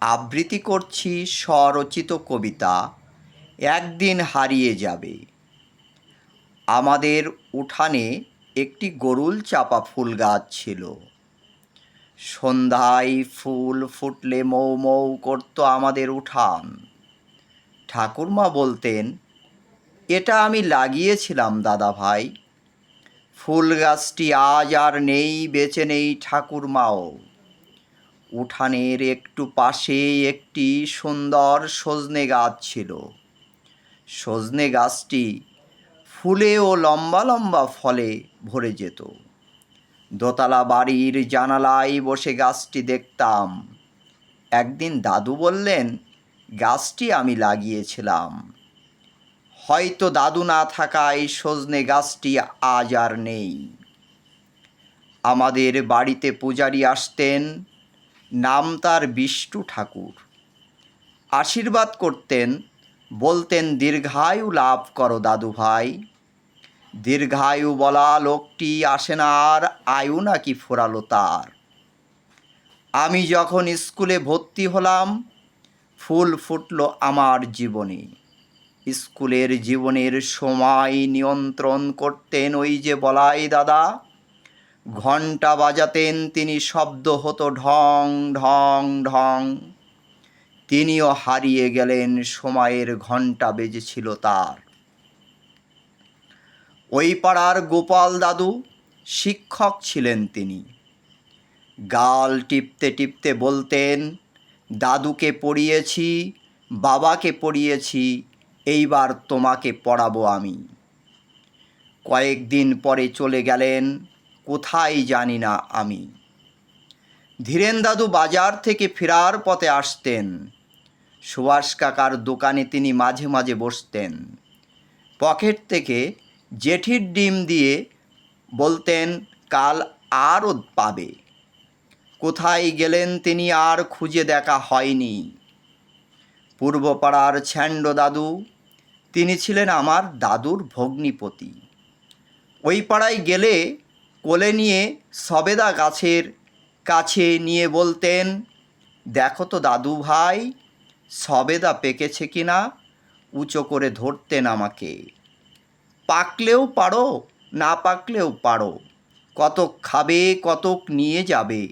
আবৃত্তি করছি স্বরচিত কবিতা, একদিন হারিয়ে যাবে। আমাদের উঠানে একটি গরুল চাপা ফুল গাছ ছিল। সন্ধ্যায় ফুল ফুটলে মৌ মৌ করতো আমাদের উঠান। ঠাকুরমা বলতেন, এটা আমি লাগিয়েছিলাম, দাদা ভাই। ফুল গাছটি আজ আর নেই, বেঁচে নেই ঠাকুরমাও। উঠানের একটু পাশে একটি সুন্দর সজনে গাছ ছিল। সজনে গাছটি ফুলে ও লম্বা লম্বা ফলে ভরে যেত। দোতলা বাড়ির জানালায় বসে গাছটি দেখতাম। একদিন দাদু বললেন, গাছটি আমি লাগিয়েছিলাম। হয়তো দাদু না থাকায় সজনে গাছটি আজ আর নেই। আমাদের বাড়িতে পূজারি আসতেন নাম তার বিষ্টু ঠাকুর। আশীর্বাদ করতেন, বলতেন, দীর্ঘায়ু লাভ করো দাদু ভাই। দীর্ঘায়ু বলা লোকটি আসে না আর, আয়ু নাকি ফোরালো তার। আমি যখন স্কুলে ভর্তি হলাম, ফুল ফুটলো আমার জীবনে। স্কুলের জীবনের সময় নিয়ন্ত্রণ করতেন ওই যে বলাই দাদা। ঘণ্টা বাজাতেন তিনি, শব্দ হতো ঢং ঢং ঢং। তিনিও হারিয়ে গেলেন, সময়ের ঘণ্টা বেজেছিল তার। ওই পাড়ার গোপাল দাদু শিক্ষক ছিলেন তিনি। গাল টিপতে টিপতে বলতেন, দাদুকে পড়িয়েছি, বাবাকে পড়িয়েছি, এইবার তোমাকে পড়াবো আমি। কয়েকদিন পরে চলে গেলেন কোথায় জানি না আমি। ধীরেন দাদু বাজার থেকে ফেরার পথে আসতেন। সুভাষ কাকার দোকানে তিনি মাঝে মাঝে বসতেন। পকেট থেকে জেঠির ডিম দিয়ে বলতেন, কাল আরও পাবে। কোথায় গেলেন তিনি আর খুঁজে দেখা হয়নি। পূর্বপাড়ার ছ্যান্ড দাদু, তিনি ছিলেন আমার দাদুর ভগ্নিপতি। ওই পাড়ায় গেলে কোলে নিয়ে সবেদা গাছের কাছে নিয়ে বলতেন, দেখো তো দাদু ভাই, সবেদা পেকেছে কি না? উঁচো করে ধরতেন আমাকে। পাকলেও পারো, না পাকলেও পারো। কতক খাবে, কতক নিয়ে যাবে।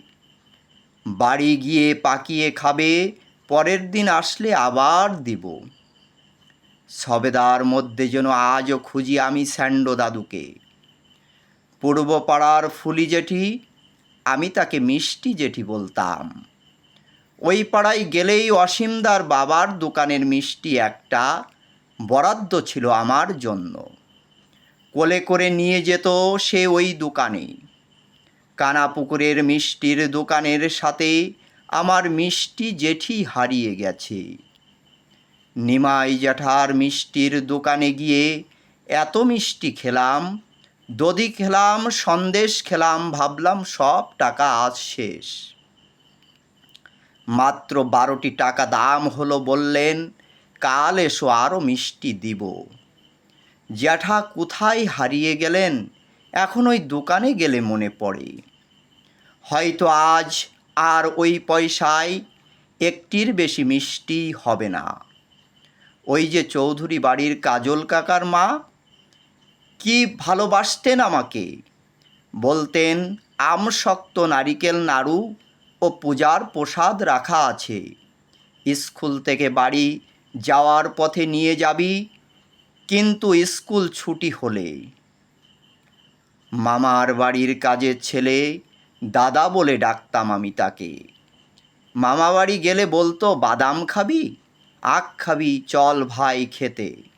বাড়ি গিয়ে পাকিয়ে খাবে, পরের দিন আসলে আবার দিব। সবেদার মধ্যে যেন আজও খুঁজি আমি স্যান্ডো দাদুকে। পূর্ব পাড়ার ফুলি জেঠি, আমি তাকে মিষ্টি জেঠি বলতাম। ওই পাড়ায় গেলেই অসীমদার বাবার দোকানের মিষ্টি একটা বরাদ্দ ছিল আমার জন্য। কোলে করে নিয়ে যেত সে ওই দোকানে। কানাপুকুরের মিষ্টির দোকানের সাথে আমার মিষ্টি জেঠি হারিয়ে গেছে। নিমাই জ্যাঠার মিষ্টির দোকানে গিয়ে এত মিষ্টি খেলাম দধি খেলাম, সন্দেশ খেলাম, ভাবলাম সব টাকা আজ শেষ। মাত্র বারোটি টাকা দাম হলো বললেন, কাল এসো আরও মিষ্টি দিব। জ্যাঠা কোথায় হারিয়ে গেলেন, এখন ওই দোকানে গেলে মনে পড়ে। হয়তো আজ আর ওই পয়সায় একটির বেশি মিষ্টি হবে না। ওই যে চৌধুরী বাড়ির কাজল কাকার মা কি ভালোবাসতেন আমাকে? বলতেন আমশক্ত নারিকেল নাড়ু ও পূজার প্রসাদ রাখা আছে। স্কুল থেকে বাড়ি যাওয়ার পথে নিয়ে যাবি, কিন্তু স্কুল ছুটি হলে। মামার বাড়ির কাজের ছেলে দাদা বলে ডাকতাম আমি তাকে। মামা বাড়ি গেলে বলতো, বাদাম খাবি? আখ খাবি? চল ভাই খেতে।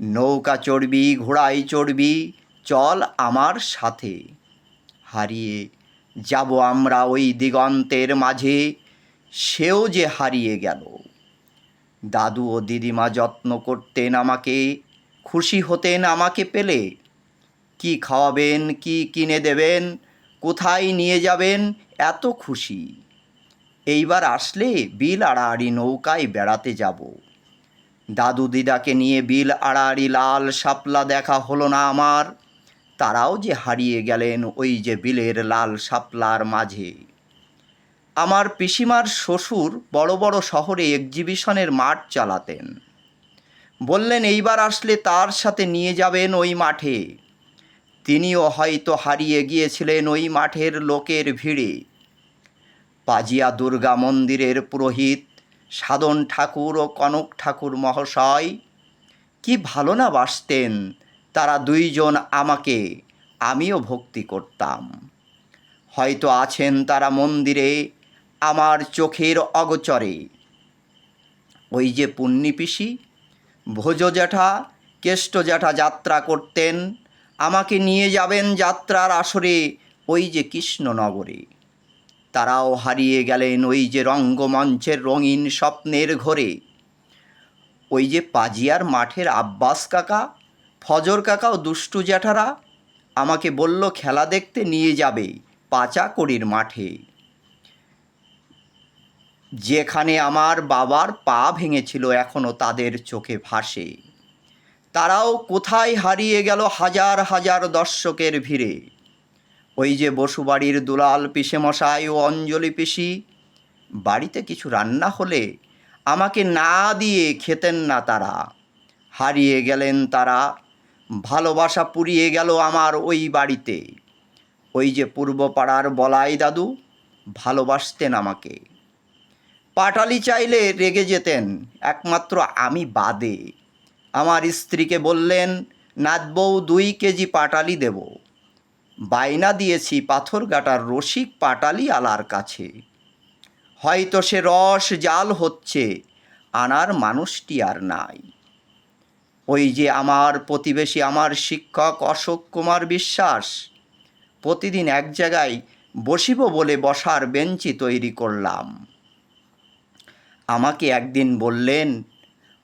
নৌকা চড়বি ঘোড়ায় চড়বি, চল আমার সাথে। হারিয়ে যাব আমরা ওই দিগন্তের মাঝে, সেও যে হারিয়ে গেল। দাদু ও দিদিমা যত্ন করতেন আমাকে, খুশি হতেন আমাকে পেলে। কি খাওয়াবেন, কি কিনে দেবেন, কোথায় নিয়ে যাবেন, এত খুশি। এইবার আসলে বিল আড়াআড়ি নৌকায় বেড়াতে যাব। দাদু দিদাকে নিয়ে বিল আড়াআড়ি লাল শাপলা দেখা হলো না আমার। তারাও যে হারিয়ে গেলেন ওই যে বিলের লাল শাপলার মাঝে। আমার পিসিমার শ্বশুর বড় বড় শহরে এক্সিবিশনের মাঠ চালাতেন। বললেন, এইবার আসলে তার সাথে নিয়ে যাবেন ওই মাঠে। তিনিও হয়তো হারিয়ে গিয়েছিলেন ওই মাঠের লোকের ভিড়ে। পাজিয়া দুর্গা মন্দিরের পুরোহিত সাধন ঠাকুর ও কনক ঠাকুর মহাশয়। কি ভালো না বাসতেন তারা দুইজন আমাকে, আমিও ভক্তি করতাম। হয়তো আছেন তারা মন্দিরে, আমার চোখের অগচরে। ওই যে পুণ্যি পিসি, ভোজ জ্যাঠা, কেষ্ট জ্যাঠা যাত্রা করতেন, আমাকে নিয়ে যাবেন যাত্রার আসরে ওই যে কৃষ্ণনগরে। তারাও হারিয়ে গেলেন ওই যে রঙ্গমঞ্চের রঙিন স্বপ্নের ঘরে। ওই যে পাজিয়ার মাঠের আব্বাস কাকা, ফজর কাকা ও দুষ্টু জ্যাঠারা আমাকে বলল, খেলা দেখতে নিয়ে যাবে পাচাকড়ির মাঠে। যেখানে আমার বাবার পা ভেঙেছিল এখনও তাদের চোখে ভাসে। তারাও কোথায় হারিয়ে গেল হাজার হাজার দর্শকের ভিড়ে। ওই যে বসুবাড়ির দুলাল পিসেমশাই ও অঞ্জলি পিসি, বাড়িতে কিছু রান্না হলে আমাকে না দিয়ে খেতেন না তারা। হারিয়ে গেলেন তারা, ভালোবাসা পুড়িয়ে গেল আমার ওই বাড়িতে। ওই যে পূর্বপাড়ার বলাই দাদু, ভালোবাসতেন আমাকে। পাটালি চাইলে রেগে যেতেন, একমাত্র আমি বাদে। আমার স্ত্রীকে বললেন, নাতবউ দুই কেজি পাটালি দেব। বায়না দিয়েছি পাথর পাথরঘাটার রসিক পাটালি আলার কাছে। হয়তো সে রস জাল হচ্ছে, আনার মানুষটি আর নাই। ওই যে আমার প্রতিবেশী, আমার শিক্ষক অশোক কুমার বিশ্বাস, প্রতিদিন এক জায়গায় বসিব বলে বসার বেঞ্চি তৈরি করলাম। আমাকে একদিন বললেন,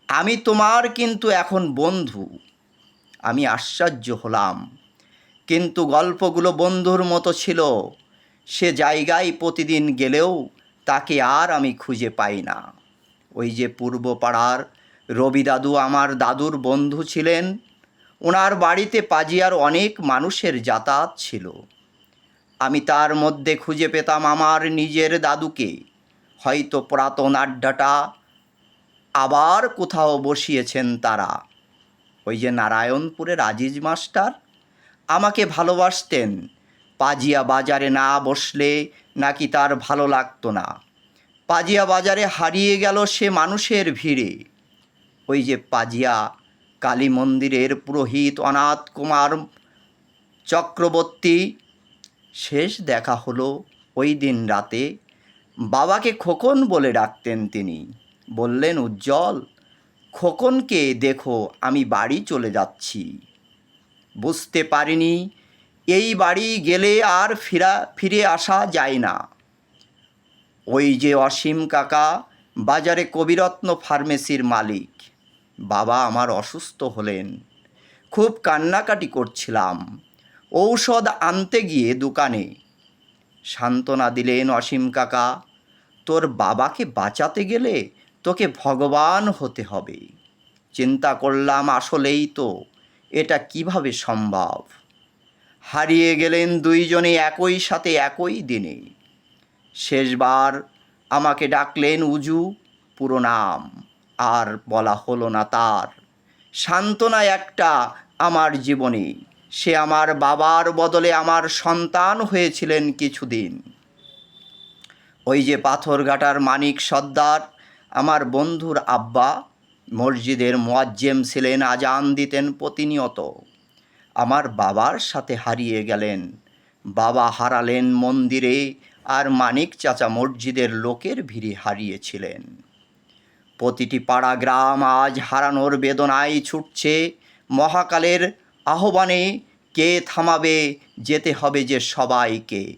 আমি তোমার কিন্তু এখন বন্ধু। আমি আশ্চর্য হলাম। কিন্তু গল্পগুলো বন্ধুর মতো ছিল। সে জায়গায় প্রতিদিন গেলেও তাকে আর আমি খুঁজে পাই না। ওই যে পূর্ব পাড়ার রবি দাদু আমার দাদুর বন্ধু ছিলেন, ওনার বাড়িতে পাজিয়ার অনেক মানুষের যাতায়াত ছিল। আমি তার মধ্যে খুঁজে পেতাম আমার নিজের দাদুকে। হয়তো পুরাতন আড্ডাটা আবার কোথাও বসিয়েছেন তারা। ওই যে নারায়ণপুরের আজিজ মাস্টার আমাকে ভালোবাসতেন। পাজিয়া বাজারে না বসলে নাকি তার ভালো লাগতো না। পাজিয়া বাজারে হারিয়ে গেল সে মানুষের ভিড়ে। ওই যে পাজিয়া, কালী মন্দিরের পুরোহিত অনাথ কুমার চক্রবর্তী, শেষ দেখা হলো ওই দিন রাতে। বাবাকে খোকন বলে ডাকতেন তিনি। বললেন, উজ্জ্বল, খোকনকে দেখো, আমি বাড়ি চলে যাচ্ছি। বুঝতে পারিনি। এই বাড়ি গেলে আর ফিরা, ফিরে আসা যায় না। ওই যে অসীম কাকা, বাজারে কবিরত্ন ফার্মেসির মালিক। বাবা আমার অসুস্থ হলেন। খুব কান্নাকাটি করছিলাম। ঔষধ আনতে গিয়ে দোকানে। সান্ত্বনা দিলেন অসীম কাকা, তোর বাবাকে বাঁচাতে গেলে তোকে ভগবান হতে হবে। চিন্তা করলাম আসলেই তো। এটা কীভাবে সম্ভব? হারিয়ে গেলেন দুইজনে একই সাথে একই দিনে। শেষবার আমাকে ডাকলেন উজু, পুরো নাম আর বলা হলো না তার। সান্ত্বনা একটা আমার জীবনে। সে আমার বাবার বদলে আমার সন্তান হয়েছিলেন কিছুদিন। ওই যে পাথরঘাটার মানিক সর্দার, আমার বন্ধুর আব্বা মসজিদের মোয়াজ্জেম ছিলেন, আজান দিতেন প্রতিনিয়ত। আমার বাবার সাথে হারিয়ে গেলেন। বাবা হারালেন মন্দিরে আর মানিক চাচা মসজিদের লোকের ভিড়ে হারিয়েছিলেন। প্রতিটি পাড়া গ্রাম আজ হারানোর বেদনায় ছুটছে। মহাকালের আহ্বানে কে থামাবে, যেতে হবে যে সবাইকে।